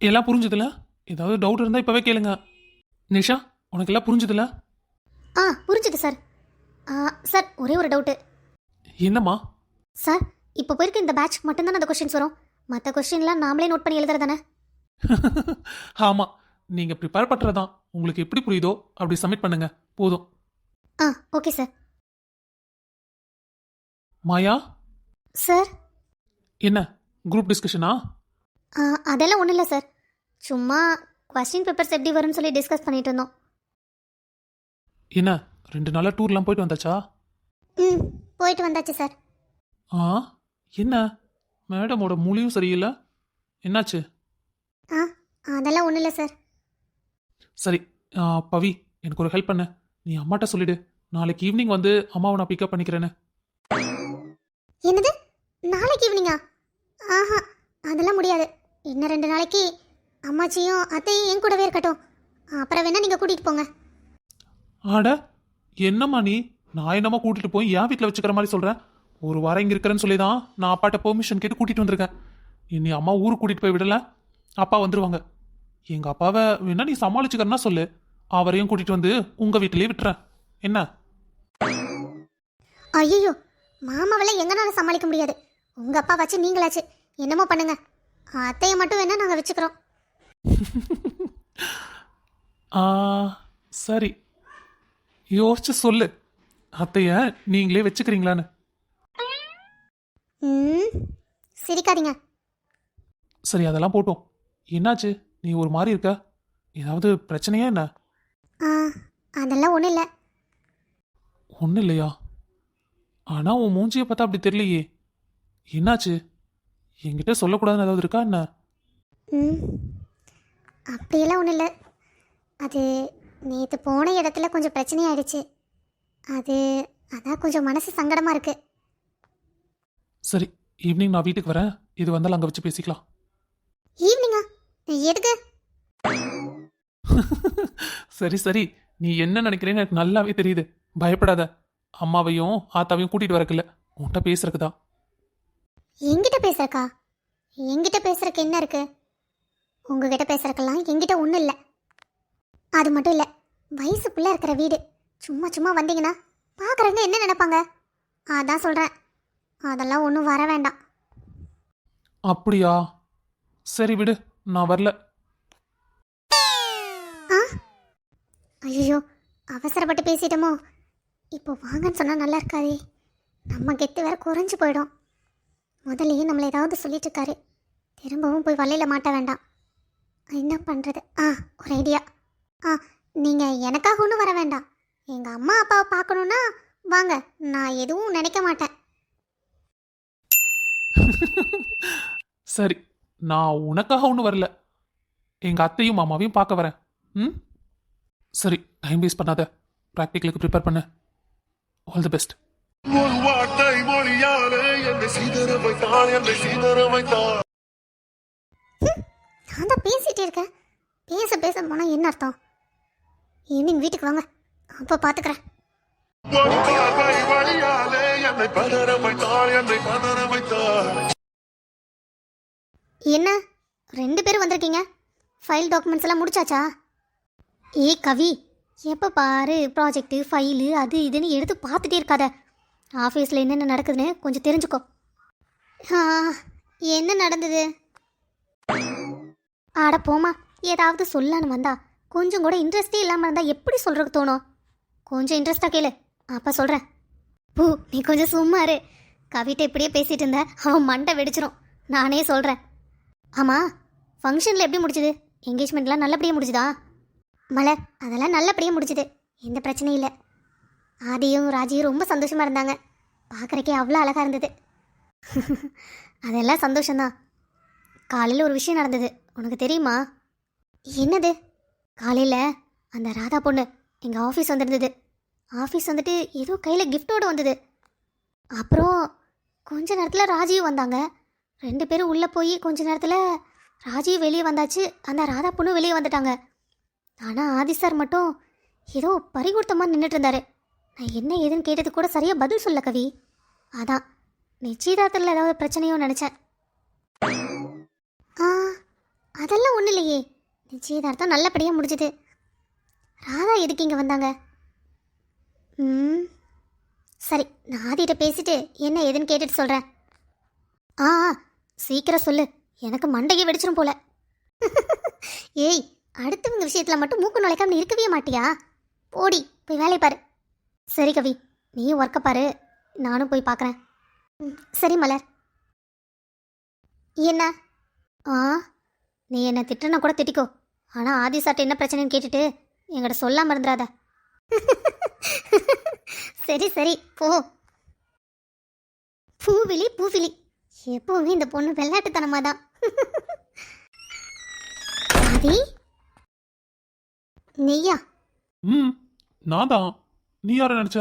எல்லாம் புரிஞ்சுதுல? ஏதாவது டவுட் இருந்தால் இப்போவே கேளுங்க. நிஷா உனக்கு எல்லாம் புரிஞ்சுதுல? ஆ புரிஞ்சுது சார் ஆ, சார் ஒரே ஒரு டவுட்டு என்னம்மா? சார் இப்போ போயிருக்க இந்த பேட்ச்க்கு மட்டும்தான் அந்த கொஸ்டின்ஸ் வரும்? மற்ற கொஸ்டின்லாம் நாமளே நோட் பண்ணி எழுதுறதானே ஆமாம் நீங்கள் ப்ரிப்பேர் பண்ணுறதான் உங்களுக்கு எப்படி புரியுதோ அப்படி சப்மிட் பண்ணுங்க. போதும். ஆ ஓகே சார் மாயா? சார் என்ன குரூப் டிஸ்கஷனா ஆ, அதெல்லாம் ஒன்றும் இல்லை சார் சும்மா கொஸ்டின் பேப்பர்ஸ் எப்படி வரும்னு சொல்லி டிஸ்கஸ் பண்ணிட்டு இருந்தோம். என்ன ரெண்டு நாளாக டூர்லாம் போயிட்டு வந்தாச்சா? ம் போயிட்டு வந்தாச்சு சார் ஆ என்ன? மேடமோட மொழியும் சரியில்லை? என்னாச்சு? ஆ அதெல்லாம் ஒன்றும் இல்லை சார் சரி ஆ, பவி எனக்கு ஒரு ஹெல்ப் பண்ணு. நீ அம்மாட்ட சொல்லிடு. நாளைக்கு ஈவினிங் வந்து அம்மாவை நான் பிக்கப் பண்ணிக்கிறேன்னு. என்னது? நாளைக்கு ஈவினிங்கா ஆஹா அதெல்லாம் முடியாது. இன்னும் ரெண்டு நாளைக்கு அம்மாச்சியும் அத்தையும் என் கூடவே இருக்கட்டும். அப்புறம் வேணா நீங்கள் கூட்டிகிட்டு போங்க. ஆட என்னம்மா நீ? நான் என்னம்மா கூட்டிட்டு போய் என் வீட்டில் வச்சுக்கிற மாதிரி சொல்கிறேன் ஒரு வாரம் இங்கே இருக்கிறேன்னு சொல்லி தான் நான் அப்பாட்ட பெர்மிஷன் கேட்டு கூட்டிட்டு வந்திருக்கேன். இனி அம்மா ஊருக்கு கூட்டிட்டு போய் விடல. அப்பா வந்துருவாங்க. எங்க அப்பாவை வேணா நீ சமாளிச்சுக்கிறன்னா சொல்லு. அவரையும் கூட்டிட்டு வந்து உங்க வீட்டிலேயே விட்டுறேன். என்ன? ஐயோ மாமாவெல்லாம் எங்கனாலும் சமாளிக்க முடியாது. உங்கள் அப்பா வச்சு நீங்களாச்சு. என்னமோ பண்ணுங்க. அத்தையை மட்டும் வேணா நாங்கள் வச்சுக்கிறோம். ஆ சரி. யோசிச்சு சொல்லு. அத்தைய நீங்களே வச்சுக்கிறீங்களான்னு. ம் சிரிக்காதீங்க. சரி அதெல்லாம் போட்டோம். என்னாச்சு? நீ ஒரு மாதிரி இருக்க? ஏதாவது பிரச்சனையா என்ன? ஆ அதெல்லாம் ஒன்றும் இல்லை. ஒன்றும் இல்லையா? ஆனால் உன் மூஞ்சியை பார்த்தா அப்படி தெரியலையே. என்னாச்சு? என்கிட்ட சொல்லக்கூடாதுன்னு ஏதாவது இருக்கா என்ன? ம் அப்படியெல்லாம் ஒன்றும் இல்லை. அது நேற்று போன இடத்துல கொஞ்சம் பிரச்சனையாயிடுச்சு. அது அதான் கொஞ்சம் மனசு சங்கடமாக இருக்கு. சரி ஈவினிங் நான் வீட்டுக்கு வரேன். இது வந்தால் அங்கே வச்சு பேசிக்கலாம். ஈவினிங்கா எதுக்கு? சரி சரி. நீ என்ன நினைக்கிறேன்னு எனக்கு நல்லாவே தெரியுது. பயப்படாத. அம்மாவையும் ஆத்தாவையும் கூட்டிகிட்டு வரக்கில்ல. உன்கிட்ட பேசுறதுக்கு தான். என்கிட்ட பேசுறக்கா? என்கிட்ட பேசுறக்கு என்ன இருக்கு? உங்ககிட்ட பேசுறக்கெல்லாம் என்கிட்ட ஒன்றும் இல்லை. அது மட்டும் இல்லை வயசுக்குள்ளே இருக்கிற வீடு. சும்மா சும்மா வந்தீங்கன்னா பார்க்குறவங்க என்ன நினைப்பாங்க? அதான் சொல்கிறேன் அதெல்லாம் ஒன்றும் வர வேண்டாம். அப்படியா? சரி விடு நான் வரல. ஆ? ஐயோ அவசரப்பட்டு பேசிட்டோமோ? இப்போ வாங்கன்னு சொன்னால் நல்லா இருக்காதே. நம்ம கெத்து வேற குறைஞ்சு போயிடும். முதல்லயே நம்மளை ஏதாவது சொல்லிட்டு இருக்காரு. திரும்பவும் போய் வலையில் மாட்ட வேண்டாம். என்ன பண்ணுறது ஆ ஒரு ஐடியா ஆ நீங்கள் எனக்காக ஒன்றும் வர வேண்டாம். எங்கள் அம்மா அப்பாவை பார்க்கணுன்னா வாங்க நான் எதுவும் நினைக்க மாட்டேன். சரி நான் உனக்காக ஒன்றும் வரல. எங்கள் அத்தையும் மாமாவையும் பார்க்க வரேன். ம்? சரி டைம் வேஸ்ட் பண்ணாத. ப்ராக்டிக்கலுக்கு ப்ரிப்பேர் பண்ணு. ஆல் தி பெஸ்ட் ஒரு வார்த்தை மொழியாலே என்னை சீதற வைத்தாள் நான் தான் பேசிகிட்டே இருக்கேன். பேச பேச போனால் என்ன அர்த்தம்? ஈவினிங் வீட்டுக்கு வாங்க. அப்போ பார்த்துக்கிறேன் என்ன? ரெண்டு பேரும் வந்திருக்கீங்க? ஃபைல் டாக்குமெண்ட்ஸ் எல்லாம் முடிச்சாச்சா? ஏ கவி எப்போ பாரு ப்ராஜெக்ட்டு ஃபைலு அது இதுன்னு எடுத்து பார்த்துட்டே இருக்காத. ஆஃபீஸில் என்னென்ன நடக்குதுன்னு கொஞ்சம் தெரிஞ்சுக்கோ. என்ன நடந்தது? ஆட போமா ஏதாவது சொல்லான்னு வந்தா கொஞ்சம் கூட இன்ட்ரெஸ்டே இல்லாமல் இருந்தால் எப்படி சொல்கிறதுக்கு தோணும்? கொஞ்சம் இன்ட்ரெஸ்டாக கேளு. அப்போ சொல்கிறேன் பூ நீ கொஞ்சம் சும்மா இரு. கவிட்ட இப்படியே பேசிட்டு இருந்த அவன் மண்டை வெடிச்சிரும். நானே சொல்கிறேன் ஆமாம் ஃபங்க்ஷனில் எப்படி முடிச்சுது? என்கேஜ்மெண்ட்லாம் நல்லபடியாக முடிச்சுதா? மலர் அதெல்லாம் நல்லபடியாக முடிச்சுது. எந்த பிரச்சனையும் இல்லை. ஆதியும் ராஜியும் ரொம்ப சந்தோஷமாக இருந்தாங்க. பார்க்குறக்கே அவ்வளோ அழகாக இருந்தது. அதெல்லாம் சந்தோஷம்தான். காலையில் ஒரு விஷயம் நடந்தது. உனக்கு தெரியுமா? என்னது? காலையில் அந்த ராதா பொண்ணு எங்கள் ஆஃபீஸ் வந்திருந்தது. ஆஃபீஸ் வந்துட்டு ஏதோ கையில் கிஃப்டோடு வந்தது. அப்புறம் கொஞ்ச நேரத்தில் ராஜியும் வந்தாங்க. ரெண்டு பேரும் உள்ளே போய் கொஞ்ச நேரத்தில் ராஜியும் வெளியே வந்தாச்சு. அந்த ராதா பொண்ணும் வெளியே வந்துட்டாங்க. ஆனால் ஆதி சார் மட்டும் ஏதோ பறிகொடுத்தமாக நின்றுட்டு இருந்தாரு. நான் என்ன ஏதுன்னு கேட்டது கூட சரியாக பதில் சொல்ல கவி. அதான் நிச்சயதார்த்தத்தில் ஏதாவது பிரச்சனையோ நினச்சேன் ஆ அதெல்லாம் ஒன்றும் இல்லையே. நிச்சயதார்த்தம் நல்லபடியாக முடிஞ்சுது. ராதா எதுக்கு இங்கே வந்தாங்க? ம். சரி நான் ஆதிகிட்ட பேசிட்டு என்ன ஏதுன்னு கேட்டுட்டு சொல்கிறேன் ஆ ஆ, சீக்கிரம் சொல்லு. எனக்கு மண்டையே வெடிச்சிரும் போல. ஏய் அடுத்தவங்க விஷயத்தில் மட்டும் மூக்கு நுழைக்காம நீ இருக்கவே மாட்டியா? போடி போய் வேலையை பாரு. சரி கவி நீயும் ஒர்க்கை பாரு. நானும் போய் பார்க்குறேன் ம், சரி மலர். என்ன? ஆ? நீ என்னை திட்டுனா கூட திட்டிக்கோ. ஆனால் ஆதி சாப்பிட்டு என்ன பிரச்சனைன்னு கேட்டுட்டு என்கிட்ட சொல்லாம இருந்துடாத சரி சரி போ. பூவிலி பூவிலி. எப்பவுமே இந்த பொண்ணு வெள்ளாட்டுத்தனமா தான் ஆதி? நீயா? ம் நான் தான் நீ யாரை நினைச்ச?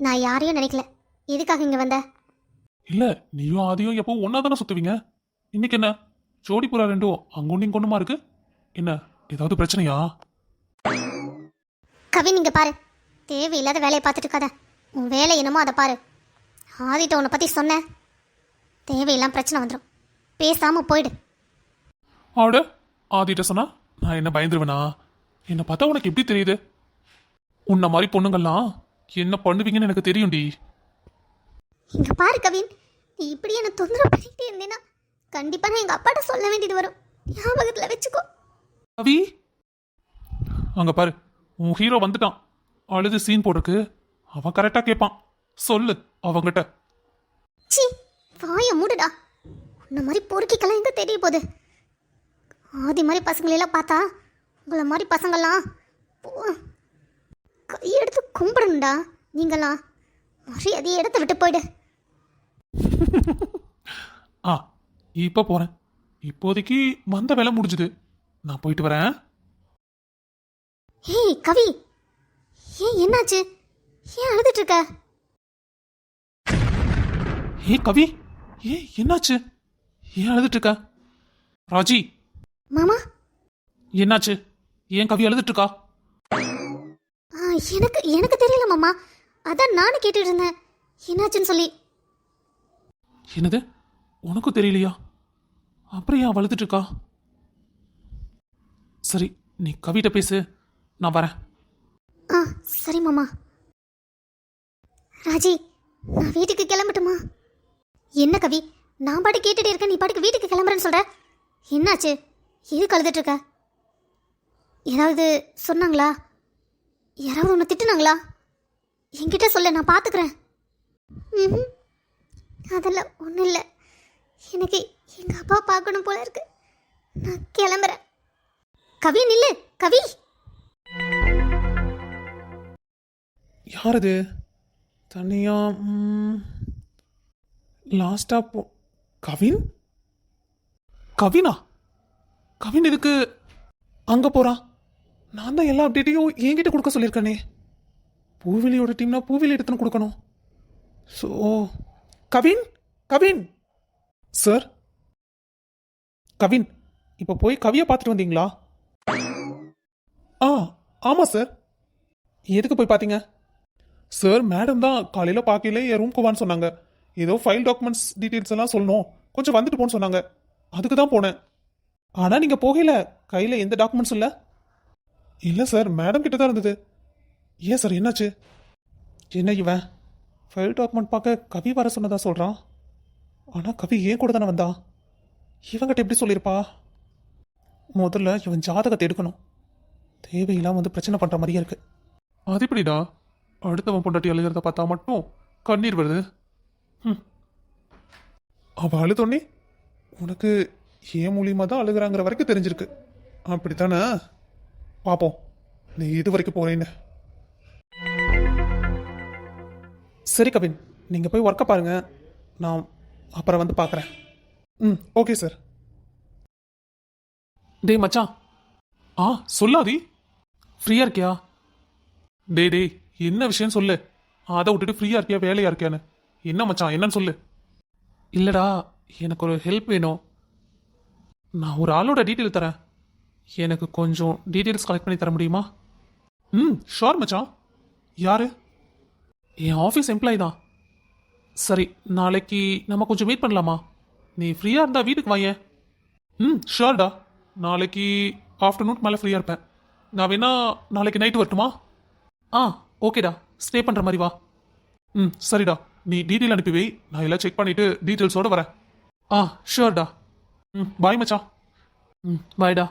நான் யாரையும் நினைக்கல. எதுக்காக இங்கே வந்த? இல்ல நீயும் ஆதியும் எப்போ ஒன்னா தானே சுத்துவீங்க? இன்னைக்கு என்ன? ஜோடி புறா ரெண்டும் அங்கொன்னும் இங்க ஒண்ணுமா இருக்கு? என்ன ஏதாவது பிரச்சனையா? கவின் இங்க பாரு. தேவையில்லாத வேலையை பார்த்துட்டு இருக்காத உன் வேலை என்னமோ அதை பாரு. ஆதிட்ட உன்னை பற்றி சொன்னேன். தேவையில்லாம பிரச்சனை வந்துடும் பேசாம போயிடு. ஆட ஆதிட்ட சொன்னா நான் என்ன பயந்துருவேனா? என்ன பார்த்தா உனக்கு எப்படி தெரியுது? உன்ன மாதிரி பொண்ணுங்கள்லாம் என்ன பண்ணுவீங்கன்னு எனக்கு தெரியும்டி. இங்க பாரு கவின். நீ இப்படி என்ன தொந்தரவு பண்ணிட்டே இருந்தேன்னா கண்டிப்பா நான் எங்க அப்பாட்ட சொல்ல வேண்டியது வரும். ஞாபகத்துல வச்சுக்கோ. கவி அங்க பாரு உன் ஹீரோ வந்துட்டான். அழுது சீன் போட்டிருக்கு. அவன் கரெக்டா கேட்பான் சொல்லு அவங்கிட்ட. சி வாய மூடுடா. உன்ன மாதிரி பொறுக்கிக்கெல்லாம் எங்க தெரிய போகுது? ஆதி மாதிரி பசங்களெல்லாம் பார்த்தா உங்களை மாதிரி பசங்கள்லாம் போ- கையெடுத்து கும்பிடணும்டா நீங்களாம். மரியாதை இடத்த விட்டு போயிடு. ஆ இப்ப போறேன். இப்போதைக்கு வந்த வேலை முடிஞ்சுது. நான் போயிட்டு வரேன். ஏய் கவி. ஏன் என்னாச்சு? ஏன் அழுதுட்டு இருக்க? ஏ கவி. ஏ என்னாச்சு? ஏன் அழுதுட்டு இருக்க? ராஜி. மாமா? என்னாச்சு? ஏன் கவி அழுதுட்டு இருக்கா? ஆ, எனக்கு எனக்கு தெரியல மாமா. அதான் நானும் கேட்டுட்டு இருந்தேன். என்னாச்சுன்னு சொல்லி. என்னது? உனக்கும் தெரியலையா? அப்புறம் ஏன் வளர்த்துட்ருக்கா சரி நீ கவிட்ட பேசு. நான் வரேன். ஆ சரி மாமா. ராஜி நான் வீட்டுக்கு கிளம்பட்டுமா? என்ன கவி நான் பாட்டு கேட்டுட்டு இருக்கேன் நீ பாட்டுக்கு வீட்டுக்கு கிளம்புறேன்னு சொல்ற? என்னாச்சு? எதுக்கு அழுதுட்டு இருக்க? ஏதாவது சொன்னாங்களா? யாராவது ஒன்று திட்டுனாங்களா? என்கிட்ட சொல்ல நான் பார்த்துக்கிறேன் ம் அதெல்லாம் ஒன்றும் இல்லை. எனக்கு எங்கள் அப்பா பார்க்கணும் போல இருக்கு. நான் கிளம்புறேன். கவி நில்லு. கவி. யார் அது தனியா லாஸ்டா போ கவின்? கவினா? கவின் எதுக்கு அங்க போறான் நான் தான் எல்லா அப்டேட்டையும் என்கிட்ட கொடுக்க சொல்லியிருக்கேனே. பூவிலியோட டீம்னா பூவிலி எடுத்துன்னு கொடுக்கணும். ஸோ கவின்? கவின்? சார்? கவின் இப்போ போய் கவியை பார்த்துட்டு வந்தீங்களா? ஆ ஆமாம் சார். எதுக்கு போய் பார்த்தீங்க? சார் மேடம் தான் காலையில் பார்க்கல என் ரூம்க்கு வான்னு சொன்னாங்க. ஏதோ ஃபைல் டாக்குமெண்ட்ஸ் டீட்டெயில்ஸ் எல்லாம் சொல்லணும். கொஞ்சம் வந்துட்டு போன்னு சொன்னாங்க. அதுக்கு தான் போனேன். ஆனால் நீங்கள் போகல கையில் எந்த டாக்குமெண்ட்ஸ் இல்லை? இல்லை சார் மேடம் கிட்ட தான் இருந்தது. ஏன் சார் என்னாச்சு? என்ன இவன்? ஃபைல் டாக்குமெண்ட் பார்க்க கவி வர சொன்னதா சொல்கிறான் ஆனால் கவி ஏன் கூட தானே வந்தா? இவங்கிட்ட எப்படி சொல்லியிருப்பா? முதல்ல இவன் ஜாதகத்தை எடுக்கணும். தேவையில்லாம வந்து பிரச்சனை பண்ணுற மாதிரியே இருக்கு. அது எப்படிடா? அடுத்தவன் பொண்டாட்டி அழுகிறத பார்த்தா மட்டும் கண்ணீர் வருது. ம் அவ அழுதோன்னே உனக்கு ஏன் மூலியமாக தான் அழுகுறாங்கிற வரைக்கும் தெரிஞ்சிருக்கு. அப்படித்தானே? பார்ப்போம் நீ இது வரைக்கும் போறேன்னு. சரி கவின் நீங்கள் போய் ஒர்க்கை பாருங்க. நான் அப்புறம் வந்து பார்க்குறேன் ம் ஓகே சார் டேய் மச்சான். ஆ சொல்லாதி. ஃப்ரீயா இருக்கியா? டேய் டேய் என்ன விஷயம் சொல்லு. அதை விட்டுட்டு ஃப்ரீயா இருக்கியா வேலையா இருக்கியான்னு. என்ன மச்சான் என்னன்னு சொல்லு. இல்லடா எனக்கு ஒரு ஹெல்ப் வேணும். நான் ஒரு ஆளோட டீட்டெயில் தரேன். எனக்கு கொஞ்சம் டீட்டெயில்ஸ் கலெக்ட் பண்ணி தர முடியுமா? ம் ஷோர் மச்சான். யாரு? என் ஆஃபீஸ் எம்ப்ளாயி தான். சரி நாளைக்கு நம்ம கொஞ்சம் மீட் பண்ணலாமா? நீ ஃப்ரீயாக இருந்தால் வீட்டுக்கு வாயேன். ம் ஷுவர்டா நாளைக்கு ஆஃப்டர்நூன் மேலே ஃப்ரீயாக இருப்பேன். நான் வேணா நாளைக்கு நைட்டு வரட்டுமா? ஆ ஓகேடா ஸ்டே பண்ணுற மாதிரி வா. ம் சரிடா நீ டீட்டெயில் அனுப்பி வை. நான் எல்லாம் செக் பண்ணிவிட்டு டீட்டெயில்ஸோடு வரேன். ஆ ஷுவர்டா ம் பாய் மச்சா ம் பாய்டா